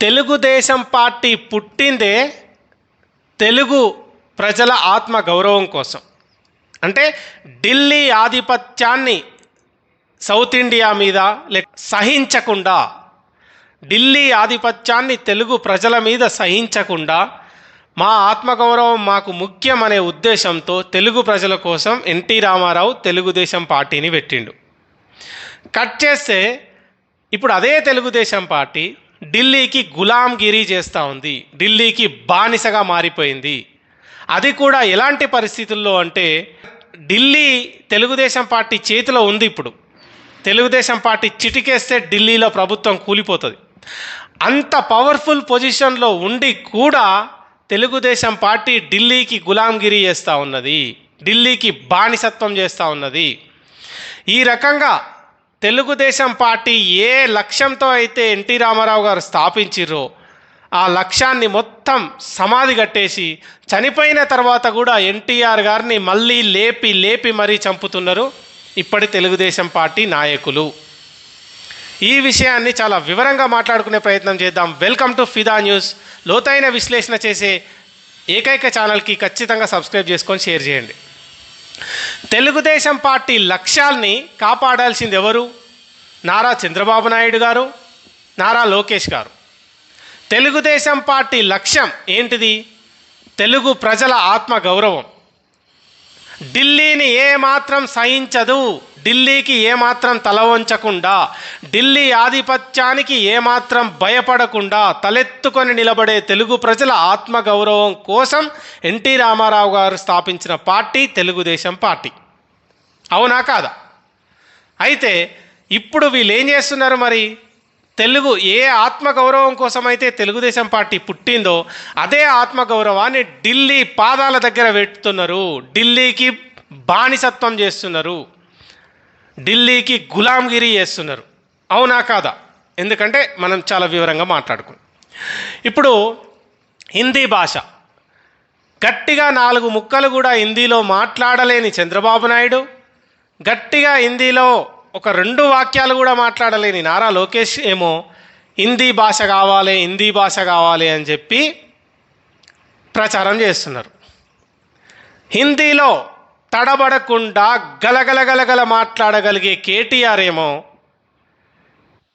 Telugu Desam party పుట్టిందే తెలుగు ప్రజల ఆత్మ గౌరవం కోసం. అంటే ఢిల్లీ ఆధిపత్యాన్ని సౌత్ ఇండియా మీద లే సహించకుండా ఢిల్లీ ఆధిపత్యాన్ని తెలుగు ప్రజల మీద సహించకుండా మా ఆత్మగౌరవం మాకు ముఖ్యం అనే ఉద్దేశంతో తెలుగు ప్రజల కోసం ఎన్టీ రామారావు తెలుగుదేశం పార్టీని పెట్టిండు. కట్ చేస్తే ఇప్పుడు అదే తెలుగుదేశం పార్టీ ఢిల్లీకి గులాంగిరి చేస్తూ ఉంది. ఢిల్లీకి బానిసగా మారిపోయింది. అది కూడా ఎలాంటి పరిస్థితుల్లో అంటే ఢిల్లీ తెలుగుదేశం పార్టీ చేతిలో ఉంది ఇప్పుడు. తెలుగుదేశం పార్టీ చిటికేస్తే ఢిల్లీలో ప్రభుత్వం కూలిపోతుంది. అంత పవర్ఫుల్ పొజిషన్లో ఉండి కూడా తెలుగుదేశం పార్టీ ఢిల్లీకి గులాంగిరి చేస్తూ ఉన్నది. ఢిల్లీకి బానిసత్వం చేస్తూ ఉన్నది. ఈ రకంగా తెలుగుదేశం పార్టీ ఏ లక్ష్యంతో అయితే ఎన్టీ రామారావు గారు స్థాపించిర్రో ఆ లక్ష్యాన్ని మొత్తం సమాధి కట్టేసి చనిపోయిన తర్వాత కూడా ఎన్టీఆర్ గారిని మళ్ళీ లేపి లేపి మరీ చంపుతున్నారు ఇప్పటి తెలుగుదేశం పార్టీ నాయకులు. ఈ విషయాన్ని చాలా వివరంగా మాట్లాడుకునే ప్రయత్నం చేద్దాం. Welcome to Fida news. లోతైన విశ్లేషణ చేసే ఏకైక ఛానల్కి ఖచ్చితంగా సబ్స్క్రైబ్ చేసుకొని షేర్ చేయండి. తెలుగుదేశం పార్టీ లక్ష్యాల్ని కాపాడాల్సింది ఎవరు? నారా చంద్రబాబు నాయుడు గారు నారా లోకేష్ గారు. తెలుగుదేశం పార్టీ లక్ష్యం ఏంటిది? తెలుగు ప్రజల ఆత్మ గౌరవం. ఢిల్లీని ఏమాత్రం సహించదు ఢిల్లీకి ఏమాత్రం తల వంచకుండా ఢిల్లీ ఆధిపత్యానికి ఏమాత్రం భయపడకుండా తలెత్తుకొని నిలబడే తెలుగు ప్రజల ఆత్మగౌరవం కోసం ఎన్టీ రామారావు గారు స్థాపించిన పార్టీ తెలుగుదేశం పార్టీ. అవునా కాదా? అయితే ఇప్పుడు వీళ్ళు ఏం చేస్తున్నారు మరి? తెలుగు ఏ ఆత్మగౌరవం కోసమైతే తెలుగుదేశం పార్టీ పుట్టిందో అదే ఆత్మగౌరవాన్ని ఢిల్లీ పాదాల దగ్గర పెడుతున్నారు ఢిల్లీకి బానిసత్వం చేస్తున్నారు. ఢిల్లీకి గులాంగిరి చేస్తున్నారు. అవునా కాదా? ఎందుకంటే మనం చాలా వివరంగా మాట్లాడుకున్నాం. ఇప్పుడు హిందీ భాష. గట్టిగా నాలుగు ముక్కలు కూడా హిందీలో మాట్లాడలేని చంద్రబాబు నాయుడు గట్టిగా హిందీలో ఒక రెండు వాక్యాలు కూడా మాట్లాడలేని నారా లోకేష్ ఏమో హిందీ భాష కావాలి హిందీ భాష కావాలి అని చెప్పి ప్రచారం చేస్తున్నారు. హిందీలో తడబడకుండా గలగలగలగల మాట్లాడగలిగే కేటీఆర్ ఏమో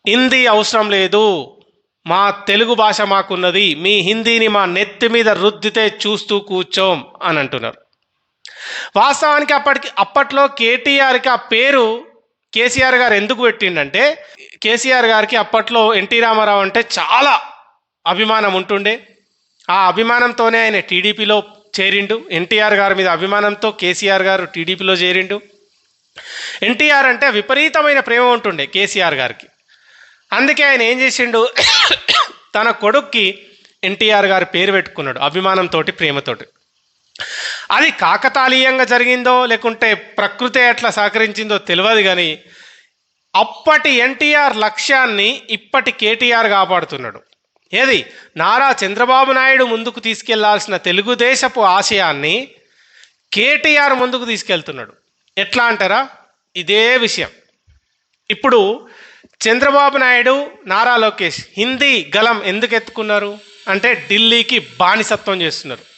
హిందీ అవసరం లేదు మా తెలుగు భాష మాకున్నది మీ హిందీని మా నెత్తి మీద రుద్దితే చూస్తూ కూర్చోం అని అంటున్నారు. వాస్తవానికి అప్పటికి అప్పట్లో కేటీఆర్కి ఆ పేరు కేసీఆర్ గారు ఎందుకు పెట్టిండంటే కేసీఆర్ గారికి అప్పట్లో ఎన్టీ రామారావు అంటే చాలా అభిమానం ఉంటుండే. ఆ అభిమానంతోనే ఆయన టీడీపీలో చేరిండు. ఎన్టీఆర్ గారి మీద అభిమానంతో కేసీఆర్ గారు టీడీపీలో చేరిండు. ఎన్టీఆర్ అంటే విపరీతమైన ప్రేమ ఉంటుండే కేసీఆర్ గారికి. అందుకే ఆయన ఏం చేసిండు? తన కొడుక్కి ఎన్టీఆర్ గారి పేరు పెట్టుకున్నాడు అభిమానంతో ప్రేమతోటి. అది కాకతాళీయంగా జరిగిందో లేకుంటే ప్రకృతి ఎట్లా సహకరించిందో తెలియదు కానీ అప్పటి ఎన్టీఆర్ లక్ష్యాన్ని ఇప్పటి కేటీఆర్ కాపాడుతున్నాడు. ఏది? నారా చంద్రబాబు నాయుడు ముందుకు తీసుకెళ్ళాల్సిన తెలుగుదేశపు ఆశయాన్ని కేటీఆర్ ముందుకు తీసుకెళ్తున్నాడు. ఎట్లా అంటారా? ఇదే విషయం. ఇప్పుడు చంద్రబాబు నాయుడు నారా లోకేష్ హిందీ గలం ఎందుకు ఎత్తుకున్నారు? అంటే ఢిల్లీకి బానిసత్వం చేస్తున్నారు.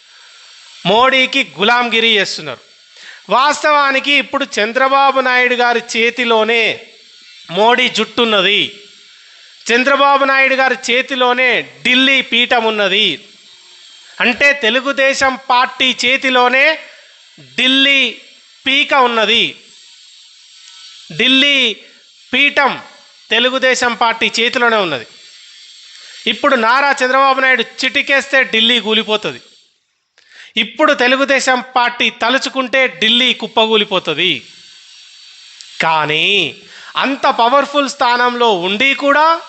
మోడీకి గులాంగిరి చేస్తున్నారు. వాస్తవానికి ఇప్పుడు చంద్రబాబు నాయుడు గారి చేతిలోనే మోడీ జుట్టున్నది. చంద్రబాబు నాయుడు గారి చేతిలోనే ఢిల్లీ పీఠం ఉన్నది. అంటే తెలుగుదేశం పార్టీ చేతిలోనే ఢిల్లీ పీక ఉన్నది. ఢిల్లీ పీఠం తెలుగుదేశం పార్టీ చేతిలోనే ఉన్నది. ఇప్పుడు నారా చంద్రబాబు నాయుడు చిటికేస్తే ఢిల్లీ కూలిపోతుంది. ఇప్పుడు తెలుగుదేశం పార్టీ తలుచుకుంటే ఢిల్లీ కుప్పగూలిపోతుంది. కానీ అంత పవర్ఫుల్ స్థానంలో ఉండి కూడా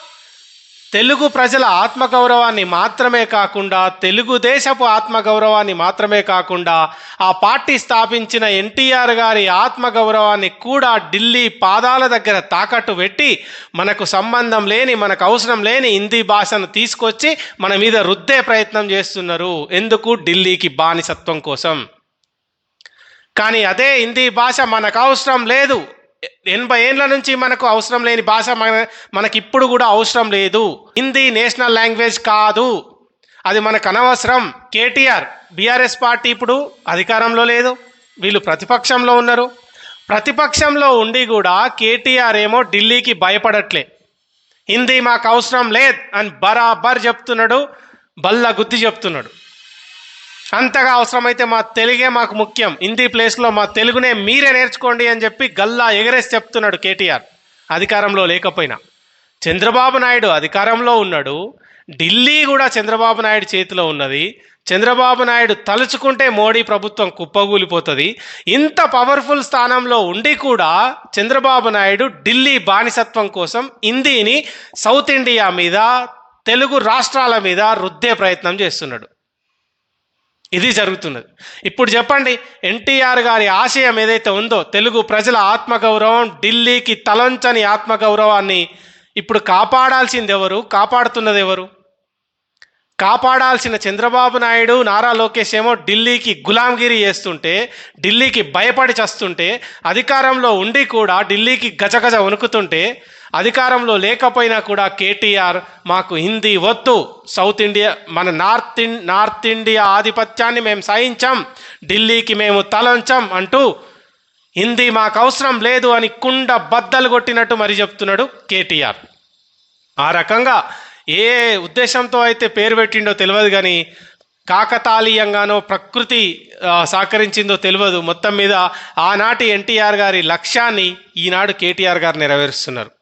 తెలుగు ప్రజల ఆత్మగౌరవాన్ని మాత్రమే కాకుండా తెలుగుదేశపు ఆత్మగౌరవాన్ని మాత్రమే కాకుండా ఆ పార్టీ స్థాపించిన ఎన్టీఆర్ గారి ఆత్మగౌరవాన్ని కూడా ఢిల్లీ పాదాల దగ్గర తాకట్టు పెట్టి మనకు సంబంధం లేని మనకు అవసరం లేని హిందీ భాషను తీసుకొచ్చి మన మీద రుద్దే ప్రయత్నం చేస్తున్నారు. ఎందుకు? ఢిల్లీకి బానిసత్వం కోసం. కానీ అదే హిందీ భాష మనకు అవసరం లేదు. ఎనభై ఏండ్ల నుంచి మనకు అవసరం లేని భాష మన మనకి ఇప్పుడు కూడా అవసరం లేదు. హిందీ నేషనల్ లాంగ్వేజ్ కాదు. అది మనకు అనవసరం. కేటీఆర్ బీఆర్ఎస్ పార్టీ ఇప్పుడు అధికారంలో లేదు. వీళ్ళు ప్రతిపక్షంలో ఉన్నారు. ప్రతిపక్షంలో ఉండి కూడా కేటీఆర్ ఏమో ఢిల్లీకి భయపడట్లే. హిందీ మాకు అవసరం లేదు అని బరాబర్ చెప్తున్నాడు బల్ల గుద్ది చెప్తున్నాడు. అంతగా అవసరమైతే మా తెలుగే మాకు ముఖ్యం. హిందీ ప్లేస్లో మా తెలుగునే మీరే నేర్చుకోండి అని చెప్పి గల్లా ఎగరేసి చెప్తున్నాడు కేటీఆర్. అధికారంలో లేకపోయినా. చంద్రబాబు నాయుడు అధికారంలో ఉన్నాడు. ఢిల్లీ కూడా చంద్రబాబు నాయుడు చేతిలో ఉన్నది. చంద్రబాబు నాయుడు తలుచుకుంటే మోడీ ప్రభుత్వం కుప్పగూలిపోతుంది. ఇంత పవర్ఫుల్ స్థానంలో ఉండి కూడా చంద్రబాబు నాయుడు ఢిల్లీ బానిసత్వం కోసం హిందీని సౌత్ ఇండియా మీద తెలుగు రాష్ట్రాల మీద రుద్దే ప్రయత్నం చేస్తున్నాడు. ఇది జరుగుతున్నది. ఇప్పుడు చెప్పండి ఎన్టీఆర్ గారి ఆశయం ఏదైతే ఉందో తెలుగు ప్రజల ఆత్మగౌరవం ఢిల్లీకి తలంచని ఆత్మగౌరవాన్ని ఇప్పుడు కాపాడాల్సింది ఎవరు? కాపాడుతున్నది ఎవరు? కాపాడాల్సిన చంద్రబాబు నాయుడు నారా లోకేష్ ఏమో ఢిల్లీకి గులాంగిరి చేస్తుంటే ఢిల్లీకి భయపడి చస్తుంటే అధికారంలో ఉండి కూడా ఢిల్లీకి గజగజ వణుకుతుంటే అధికారంలో లేకపోయినా కూడా కేటీఆర్ మాకు హిందీ వద్దు. సౌత్ ఇండియా మన నార్త్ నార్త్ ఇండియా ఆధిపత్యాన్ని మేము సహించాం. ఢిల్లీకి మేము తలంచాం అంటూ హిందీ మాకు అవసరం లేదు అని కుండ బద్దలు కొట్టినట్టు మరి చెప్తున్నాడు కేటీఆర్. ఆ రకంగా ఏ ఉద్దేశంతో అయితే పేరు పెట్టిండో తెలియదు కానీ కాకతాళీయంగానో ప్రకృతి సహకరించిందో తెలియదు. మొత్తం మీద ఆనాటి ఎన్టీఆర్ గారి లక్ష్యాన్ని ఈనాడు కేటీఆర్ గారు నెరవేరుస్తున్నారు.